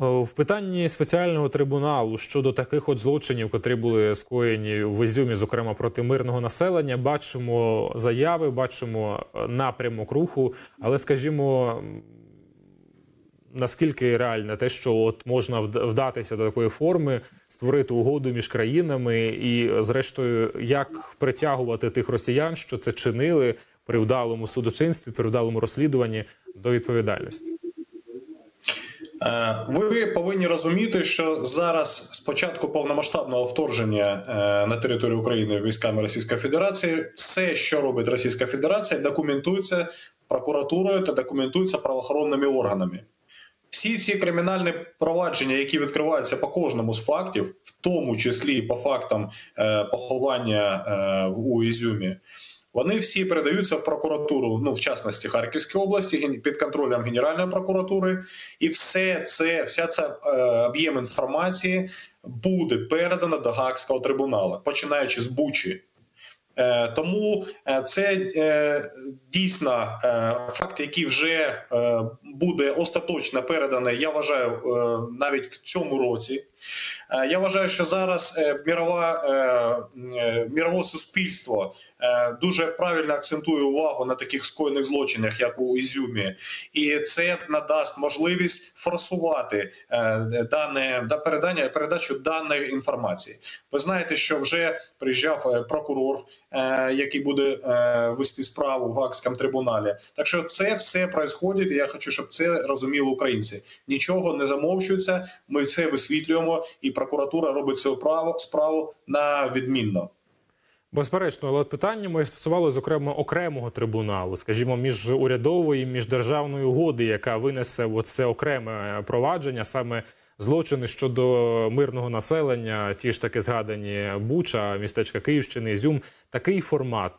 О, В питанні спеціального трибуналу щодо таких от злочинів, котрі були скоєні в Ізюмі, зокрема проти мирного населення, бачимо заяви, бачимо е, напрямок руху, але скажімо. Наскільки реальне те, що от можна вдатися до такої форми, створити угоду між країнами, і, зрештою, як притягувати тих росіян, що це чинили при вдалому судочинстві, при вдалому розслідуванні до відповідальності? Е, Ви повинні розуміти, що зараз з початку повномасштабного вторгнення е, на територію України військами Російської Федерації, все, що робить Російська Федерація, документується прокуратурою та документується правоохоронними органами. Всі ці кримінальні провадження, які відкриваються по кожному з фактів, в тому числі по фактам е, поховання у Ізюмі, вони всі передаються в прокуратуру, ну в частності Харківської області, під контролем Генеральної прокуратури, і все це, вся ця е, об'єм інформації буде передано до Гаагського трибуналу, починаючи з Бучі. Е, Тому е, це е, дійсно факт, який вже буде остаточно переданий. Я вважаю навіть в цьому році. Я вважаю, що зараз мірова мірове суспільство дуже правильно акцентує увагу на таких скоєних злочинах, як у Ізюмі, і це надасть можливість форсувати дане да передання передачу даної інформації. Ви знаєте, що вже приїжджав прокурор, який буде е, вести справу в Гаагському трибуналі. Так що це все происходить, і я хочу, щоб це розуміли українці. Нічого не замовчується. Ми все висвітлюємо, і прокуратура робить свою право справу на відмінно. Безперечно, але питання моє стосувало зокрема окремого трибуналу, скажімо, міжурядової, міждержавної угоди, яка винесе це окреме провадження, саме злочини щодо мирного населення, ті ж таки згадані Буча, містечка Київщини, Ізюм. Такий формат.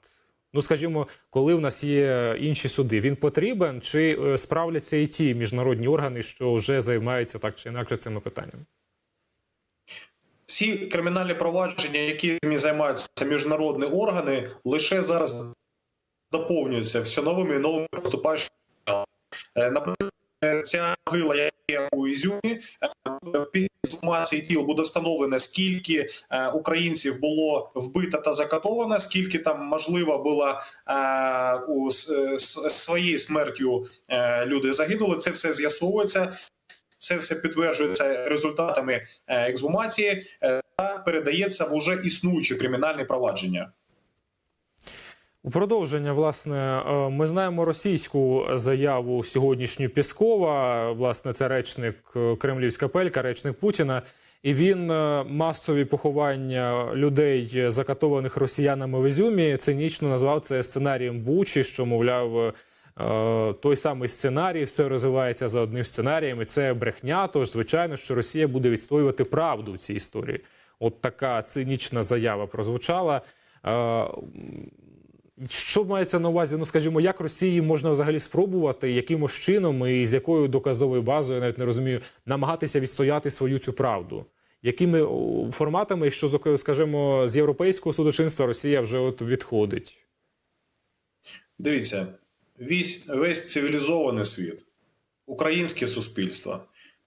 Ну, скажімо, коли в нас є інші суди, він потрібен чи е, справляться і ті міжнародні органи, що вже займаються так чи інакше цими питаннями? Всі кримінальні провадження, якими займаються міжнародні органи, лише зараз доповнюються все новими і новими поступаючими. Е, Наприклад, ця могила, яка у Ізюмі, е, після інформації тіл буде встановлено, скільки е, українців було вбито та закатовано, скільки там можливо було е, у своєю смертю люди загинули. Це все з'ясовується. Це все підтверджується результатами ексгумації та передається в уже існуючі кримінальні провадження. У продовження, власне, е, ми знаємо російську заяву сьогоднішню Піскова. Власне, це речник е, Кремлівська пелька, речник Путіна. І він е, масові поховання людей, закатованих росіянами в Ізюмі, цинічно назвав це сценарієм Бучі, що мовляв. Той самий сценарій, все розвивається за одним сценарієм, і це брехня. Тож, звичайно, що Росія буде відстоювати правду в цій історії. От така цинічна заява прозвучала. Що мається на увазі? Ну скажімо, як Росії можна взагалі спробувати якимось чином і з якою доказовою базою, я навіть не розумію, намагатися відстояти свою цю правду? Якими форматами, зок- скажімо, з європейського судочинства Росія вже от відходить? Дивіться, весь, весь цивілізований світ, українське суспільство,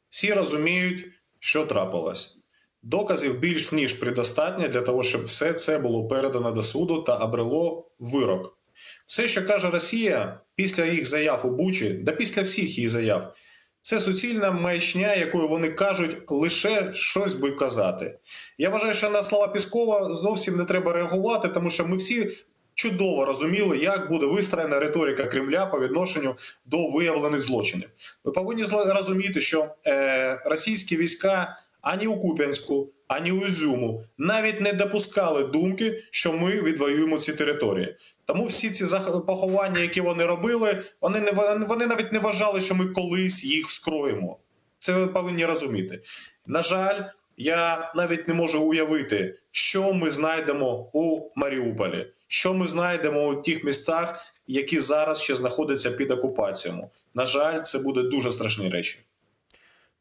всі розуміють, що трапилось. Доказів більш ніж предостатньо для того, щоб все це було передано до суду та обрело вирок. Все, що каже Росія після їх заяв у Бучі, да після всіх їх заяв, це суцільна маячня, якою вони кажуть лише щось би казати. Я вважаю, що на слова Піскова зовсім не треба реагувати, тому що ми всі чудово розуміли, як буде вистроєна риторика Кремля по відношенню до виявлених злочинів. Ви повинні розуміти, що е, російські війська ані у Куп'янську, ані у Ізюму навіть не допускали думки, що ми відвоюємо ці території. Тому всі ці поховання, які вони робили, вони не вони навіть не вважали, що ми колись їх вскроємо. Це ви повинні розуміти. На жаль, я навіть не можу уявити, що ми знайдемо у Маріуполі, що ми знайдемо у тих містах, які зараз ще знаходяться під окупацією. На жаль, це буде дуже страшні речі.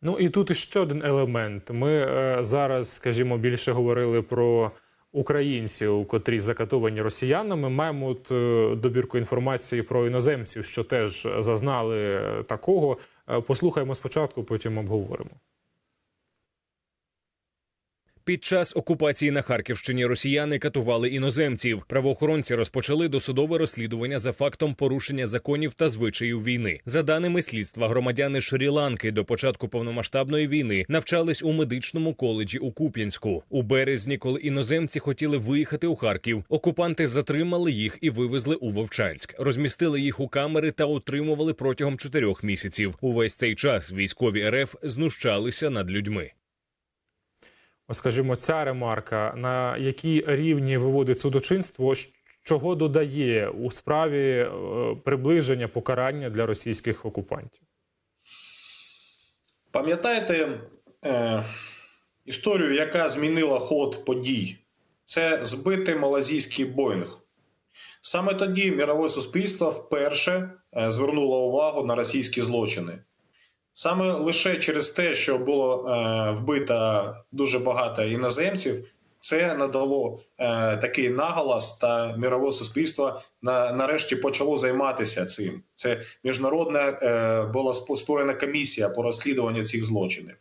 Ну і тут ще один елемент. Ми е, зараз, скажімо, більше говорили про українців, котрі закатовані росіянами. Маємо от, е, добірку інформації про іноземців, що теж зазнали такого. Е, Послухаємо спочатку, потім обговоримо. Під час окупації на Харківщині росіяни катували іноземців. Правоохоронці розпочали досудове розслідування за фактом порушення законів та звичаїв війни. За даними слідства, громадяни Шрі-Ланки до початку повномасштабної війни навчались у медичному коледжі у Куп'янську. У березні, коли іноземці хотіли виїхати у Харків, окупанти затримали їх і вивезли у Вовчанськ. Розмістили їх у камери та утримували протягом чотирьох місяців. Увесь цей час військові РФ знущалися над людьми. Скажімо, ця ремарка на якій рівні виводить судочинство, чого додає у справі е, приближення покарання для російських окупантів? Пам'ятаєте е, історію, яка змінила ход подій? Це збитий малазійський Боїнг. Саме тоді мірове суспільство вперше е, звернуло увагу на російські злочини. Саме лише через те, що було е, вбито дуже багато іноземців, це надало е, такий наголос, та мірове суспільство на, нарешті почало займатися цим. Це міжнародна е, була створена комісія по розслідуванню цих злочинів.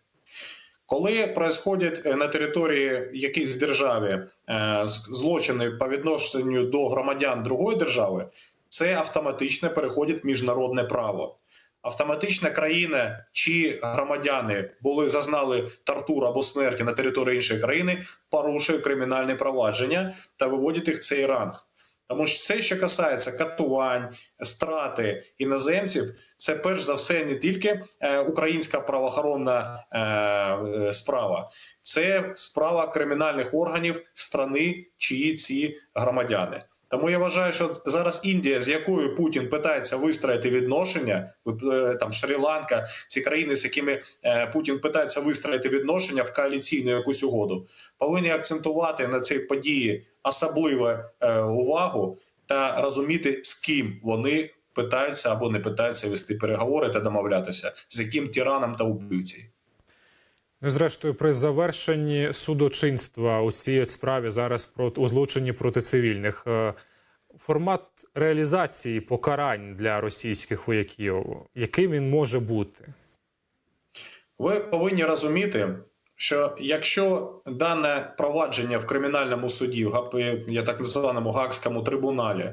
Коли происходять е, на території якоїсь держави е, злочини по відношенню до громадян другої держави, це автоматично переходить в міжнародне право. Автоматично країна чи громадяни були зазнали тортур або смерті на території іншої країни, порушує кримінальне провадження та виводить їх цей ранг. Тому що все, що касається катувань, страти іноземців, це перш за все не тільки е, українська правоохоронна е, е, справа, це справа кримінальних органів страни, чиї ці громадяни. Тому я вважаю, що зараз Індія, з якою Путін питається вистроїти відношення, е, там Шрі-Ланка, ці країни, з якими е, Путін питається вистроїти відношення в коаліційну якусь угоду, повинні акцентувати на цій події особливу е, увагу та розуміти, з ким вони питаються або не питаються вести переговори та домовлятися, з яким тираном та убивцею. Ну, зрештою, при завершенні судочинства у цій справі зараз про злочині проти цивільних е, формат реалізації покарань для російських вояків, яким він може бути? Ви повинні розуміти, що якщо дане провадження в кримінальному суді, в я так званому Гаагському трибуналі,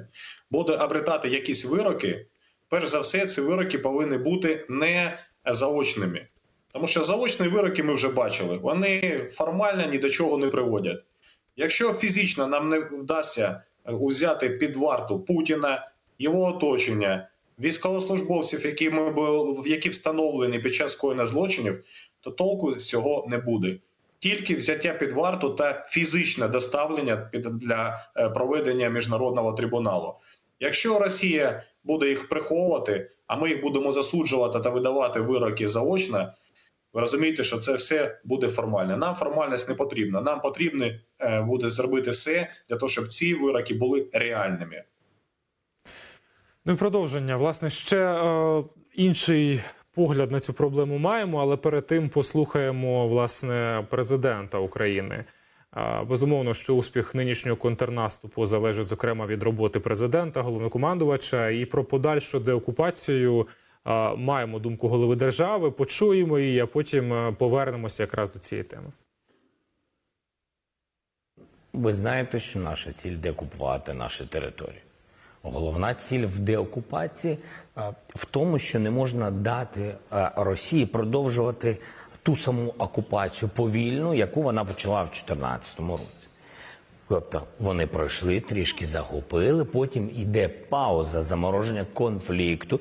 буде обретати якісь вироки, перш за все, ці вироки повинні бути не заочними. Тому що заочні вироки ми вже бачили, вони формально ні до чого не приводять. Якщо фізично нам не вдасться е, узяти під варту Путіна, його оточення, військовослужбовців, які ми були, які встановлені під час коєння злочинів, то толку з цього не буде. Тільки взяття під варту та фізичне доставлення під для е, проведення міжнародного трибуналу. Якщо Росія буде їх приховувати, а ми їх будемо засуджувати та видавати вироки заочно, ви розумієте, що це все буде формально. Нам формальність не потрібна. Нам потрібно е, буде зробити все для того, щоб ці вироки були реальними. Ну і продовження. Власне, ще е, інший погляд на цю проблему маємо, але перед тим послухаємо власне президента України. Безумовно, що успіх нинішнього контрнаступу залежить зокрема від роботи президента, головнокомандувача, і про подальшу деокупацію маємо думку голови держави. Почуємо її, а потім е, повернемося якраз до цієї теми. Ви знаєте, що наша ціль деокупувати наші території. Головна ціль в деокупації е, в тому, що не можна дати е, Росії продовжувати ту саму окупацію повільну, яку вона почала в 2014 році. Тобто вони пройшли, трішки захопили, потім йде пауза замороження конфлікту,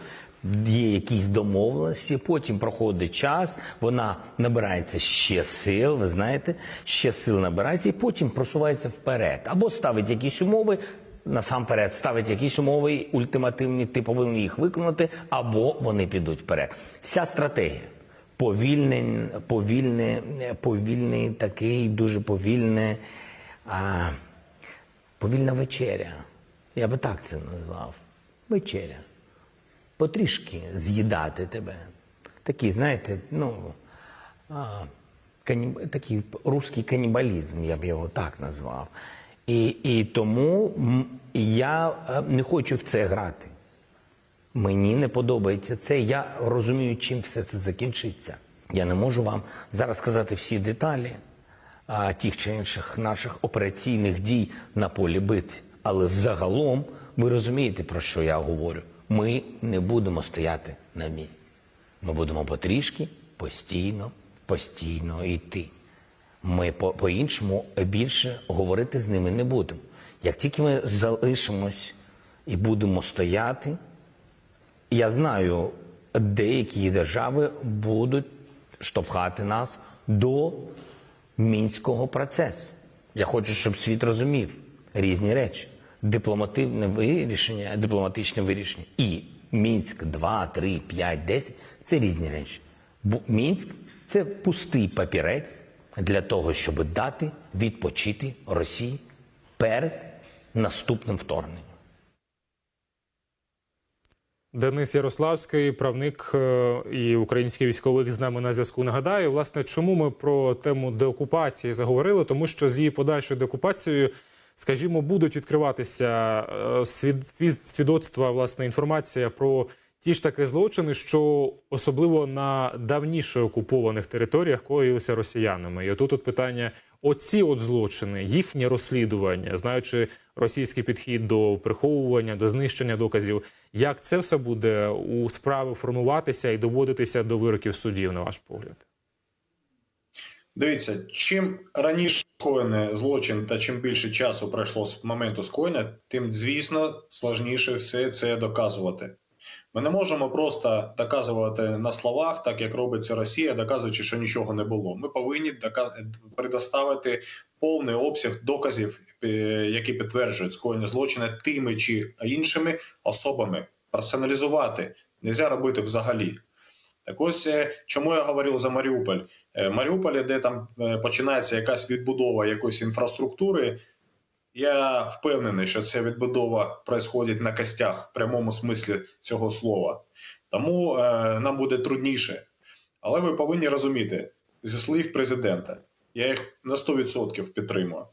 є якісь домовленості, потім проходить час, вона набирається ще сил, ви знаєте, ще сил набирається, і потім просувається вперед. Або ставить якісь умови, насамперед ставить якісь умови ультимативні, ти повинен їх виконати, або вони підуть вперед. Вся стратегія. Повільний, повільний, повільний такий, дуже повільне. А, повільна вечеря. Я би так це назвав. Вечеря. Потрішки з'їдати тебе. Такий, знаєте, ну, а, каніб... такий русський канібалізм, я б його так назвав. І, і тому я е, не хочу в це грати. Мені не подобається це. Я розумію, чим все це закінчиться. Я не можу вам зараз сказати всі деталі. а, тих чи інших наших операційних дій на полі битви. Але загалом ви розумієте, про що я говорю. Ми не будемо стояти на місці. Ми будемо потрішки, постійно, постійно йти. Ми по- по-іншому більше говорити з ними не будемо. Як тільки ми залишимось і будемо стояти, я знаю, деякі держави будуть штовхати нас до мінського процесу. Я хочу, щоб світ розумів різні речі. Дипломативне вирішення, дипломатичне вирішення і Мінськ 2, 3, 5, 10 це різні речі. Бу- Мінськ це пустий папірець для того, щоб дати відпочити Росії перед наступним вторгненням. Денис Ярославський, правник е, і український військовик з нами на зв'язку. Нагадаю, власне, чому ми про тему деокупації заговорили? Тому що з її подальшою деокупацією, скажімо, будуть відкриватися е, свід- свідоцтва, власне, інформація про ті ж таки злочини, що особливо на давніше окупованих територіях коїлися росіянами. І отут от питання: оці от злочини, їхнє розслідування, знаючи російський підхід до приховування, до знищення доказів, як це все буде у справи формуватися і доводитися до вироків судів, на ваш погляд? Дивіться, чим раніше скоєне злочин та чим більше часу пройшло з моменту скоєння, тим, звісно, складніше все це доказувати. Ми не можемо просто доказувати на словах, так як робиться Росія, доказуючи, що нічого не було. Ми повинні предоставити повний обсяг доказів, е, які підтверджують скоєння злочину тими чи іншими особами. Персоналізувати нельзя робити взагалі. Так ось е, чому я говорив за Маріуполь? Е, Маріуполі, де там починається якась відбудова якоїсь інфраструктури, я впевнений, що ця відбудова происходить на костях в прямому смислі цього слова. Тому е, нам буде трудніше. Але ви повинні розуміти, зі слів президента, я їх на 100% підтримую.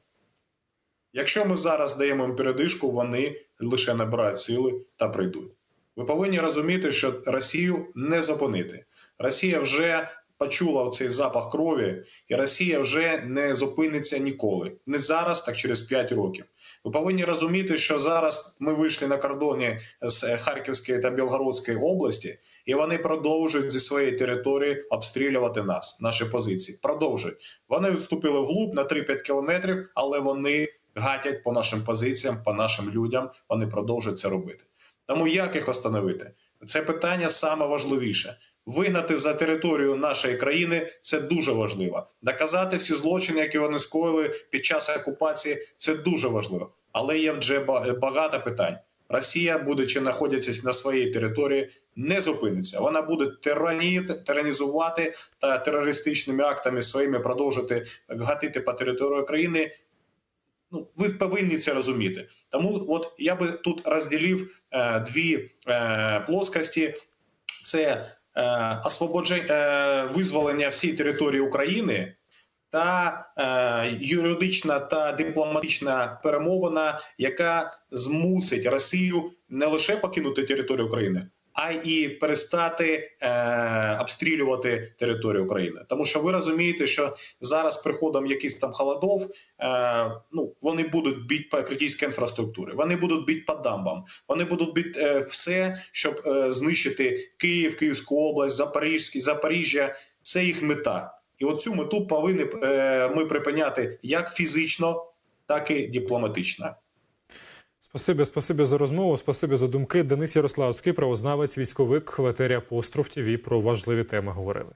Якщо ми зараз даємо їм передишку, вони лише набирають сили та прийдуть. Ви повинні розуміти, що Росію не зупинити. Росія вже почула цей запах крові, і Росія вже не зупиниться ніколи. Не зараз, так через 5 років. Ви повинні розуміти, що зараз ми вийшли на кордоні з Харківської та Білгородської області, і вони продовжують зі своєї території обстрілювати нас, наші позиції. Продовжують. Вони відступили вглуб на 3-5 кілометрів, але вони гатять по нашим позиціям, по нашим людям. Вони продовжують це робити. Тому як їх остановити? Це питання саме важливіше. Вигнати за територію нашої країни це дуже важливо. Доказати всі злочини, які вони скоїли під час окупації, це дуже важливо. Але є вже багато питань. Росія, будучи знаходячись на своїй території, не зупиниться. Вона буде тираніти, тиранізувати та терористичними актами своїми продовжити гатити по території країни. Ну, ви повинні це розуміти. Тому, от я би тут розділив е, дві е, плоскості: це освободження е, визволення всієї території України та е, юридична та дипломатична перемовина, яка змусить Росію не лише покинути територію України. А і перестати е, обстрілювати територію України, тому що ви розумієте, що зараз приходом якихось там холодов, е, ну вони будуть бити по критичній інфраструктурі, вони будуть бити по дамбам, вони будуть бити е, все, щоб е, знищити Київ, Київську область, Запорізький, Запоріжжя. Це їх мета, і оцю мету повинні е, ми припиняти як фізично, так і дипломатично. Спасибі, спасибі за розмову. Спасибі за думки. Денис Ярославський, правознавець, військовик ветеря постров. ТВ про важливі теми говорили.